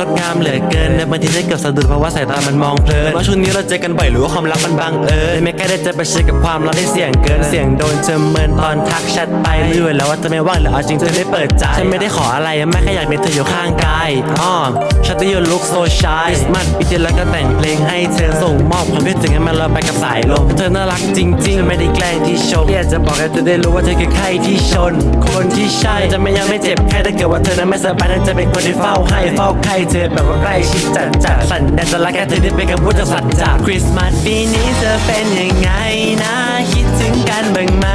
ก็งามเหลือเกินแต่บางทีฉันเกือบสะดุดเพราะว่าสายตามันมองเพลินว่าช่วงนี้เราเจอกันบ่อยหรือว่าความรักมันบังเอิญไม่ใกล้ได้เจะไปเชิญกับความรักได้เสี่ยงเกินเสี่ยงโดนเจอเมินตอนทักแชทไปไม่รู้อยู่แล้วว่าจะไม่ว่างหรือเอาจริงจะได้เปิดใจฉันไม่ได้ขออะไรไม่แค่อยากมีเธออยู่ข้างกายอ้อฉันจะอยู่ลุกโซชายมันปีที่แล้วก็แต่งเพลงให้เธอส่งมอบความคิดถึงให้มันลอยไปกับสายลมเธอน่ารักจริงๆไม่ได้แกล้งที่ชมอยากจะบอกให้เธอได้รู้ว่าเธอคือใครที่ชน คนที่ใช่จะไม่ยังไม่เจ็บแค่ถ้าเกิดว่าเธอนั้นไม่สบายนั้นจะเป็นคนที่เฝ้าให้เฝ้าใครเธอแบบว่าใกล้ชิดจัดจัดสัญญาจะรักแค่เธอที่เป็นคำพูดจากสัตจจะคริสต์มาสปีนี้เธอเป็นยังไงนะ คิดถึงกันบ้างไหม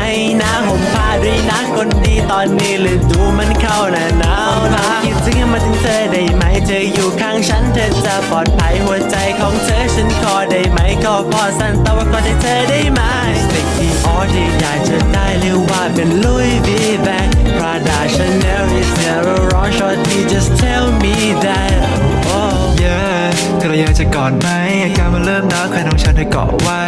นะห่มผ้าด้วยนะคนดีตอนนี้ฤดูมันเข้าหน้าหนาวนะคิดถึงมาถึงเธอได้ไหม เธออยู่ข้างฉัน เธอจะปลอดภัยหัวใจของเธอฉันขอได้ไหมก็พอสั้นแต่ว่าก็ได้เธอได้ไหม จะกอดไหมอาการมันเริ่มหนาวแค่น้องฉันให้เกาะไว้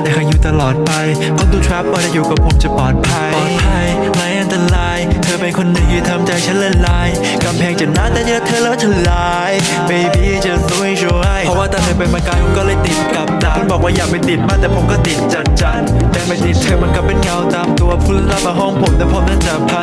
แต่เคยอยู่ตลอดไปคนดูทรัพย์ว่าจะอยู่กับผมจะปลอดภัยปลอดภัยไม่อันตราย เธอเป็นคนหนึ่งที่ทำใจฉันละลายกำแพงจะหนาแต่เจอเธอแล้วทลาย baby จะสวยช่วยเพราะว่าตอนเธอเป็นมาไกลผมก็เลยติดกับดักบอกว่าอย่าไปติดมากแต่ผมก็ติดจัดจัดแต่ไม่ติดเธอมันก็เป็นเงาตามตัวพูดลับมาห้องผมแต่ผมนั้นจะพา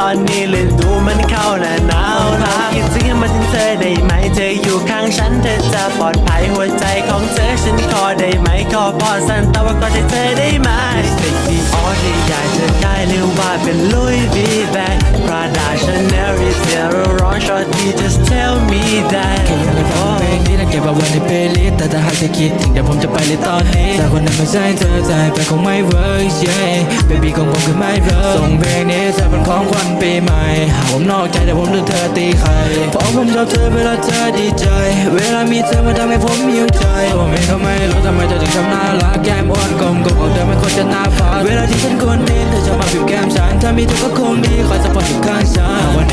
ตอนนี้ฤดูมันเข้าหน้าหนาวนะคิดถึงให้มาถึงเธอได้ไหมเธออยู่ข้างฉันเธอจะปลอดภัยหัวใจของเธอฉันขอได้ไหมขอพอสั้นแต่ว่าก็จะเธอได้ไหมสิ่งที่ออที่อยากจะได้หรือว่าเป็นลุยวีแบง Prada Chanel is zero wrong shorty just tell me that ลงนี้และเก็บเอาว้ในเพลย์ลิสต์แต่ถ้าหากเธอคิดถึงเดี๋ยวผมจะไปเลยตอนนี้ แต่คนนั้นไม่ใช่เธอใจไปคงไม่เวิร์ก yeah baby ของผมคือไม่เริ่มส่งเพลงนี้เธอเป็นของขวัญปีใหม่หากผมนอกใจแต่ผมเลือกเธอตีใครเพราะผมชอบเธอเวลาเธอดีใจ เวลามีเธอมาทำให้ผมหิวใจผมเองก็ไม่รู้ทำไมเธอถึงทำน่ารักแก้มอ้วนกลมกลมของเธอไม่ควรจะน่าฟังเวลาที่ฉันควรเน้นเธอจะมาผิวแก้มฉันถ้ามีเธอก็คงดีคอยสปอร์ตอยู่ข้างฉันวันไหน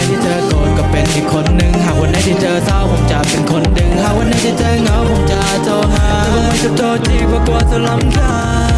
ากวัน